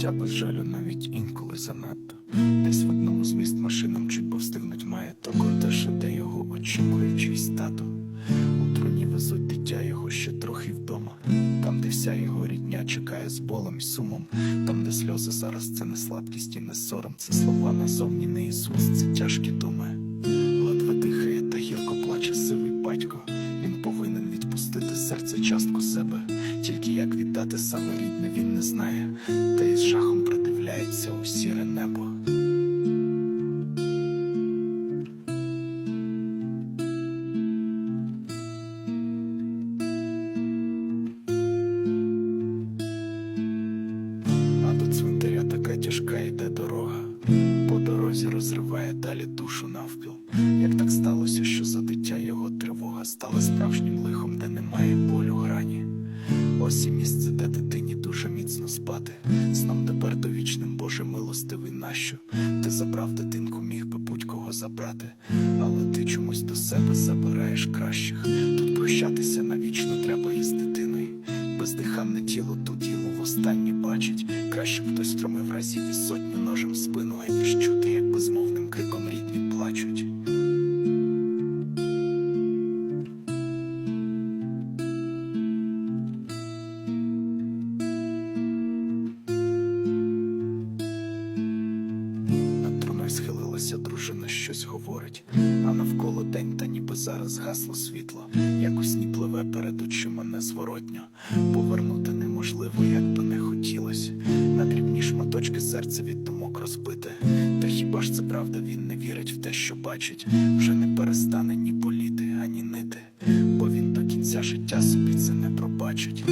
життя без жалю навіть інколи занадто. Десь в одному з міст машинам чуть повстигнуть має то кортеж, де його очікує чийсь тато. У труні везуть дитя його ще трохи вдома. Там, де вся його рідня чекає з болем і сумом. Там, де сльози зараз це не слабкість і не сором. Це слова назовні не Ісус, це тяжкі думи. Ледве дихає та гірко плаче сивий батько. Він повинен відпустити серце частку себе. Як саме рідне він не знає, та із жахом придивляється у сіре небо. А до цвинтаря така тяжка йде дорога. По дорозі розриває далі душу навпіл. Як так сталося, що за дитя його тривога стала справжнім лихом, де немає болю грані. Місце, де дитині дуже міцно спати. Сном тепер довічним, Боже милостивий нащо? Ти забрав дитинку, міг би будь-кого забрати, але ти чомусь до себе забираєш кращих. Тут прощатися навічно треба із дитиною. Бездиханне тіло ту діло востаннє бачить. Краще б хтось втромив разів і сотню ножем спину, чути, як схилилася щось говорить, а навколо день та ніби зараз гасло світло, як у сні пливе перед очима незворотньо. Повернути неможливо, як би не хотілось. На дрібні шматочки серце від думок розбите. Та хіба ж це правда, він не вірить в те, що бачить, вже не перестане ні боліти, ані нити, бо він до кінця життя собі це не пробачить.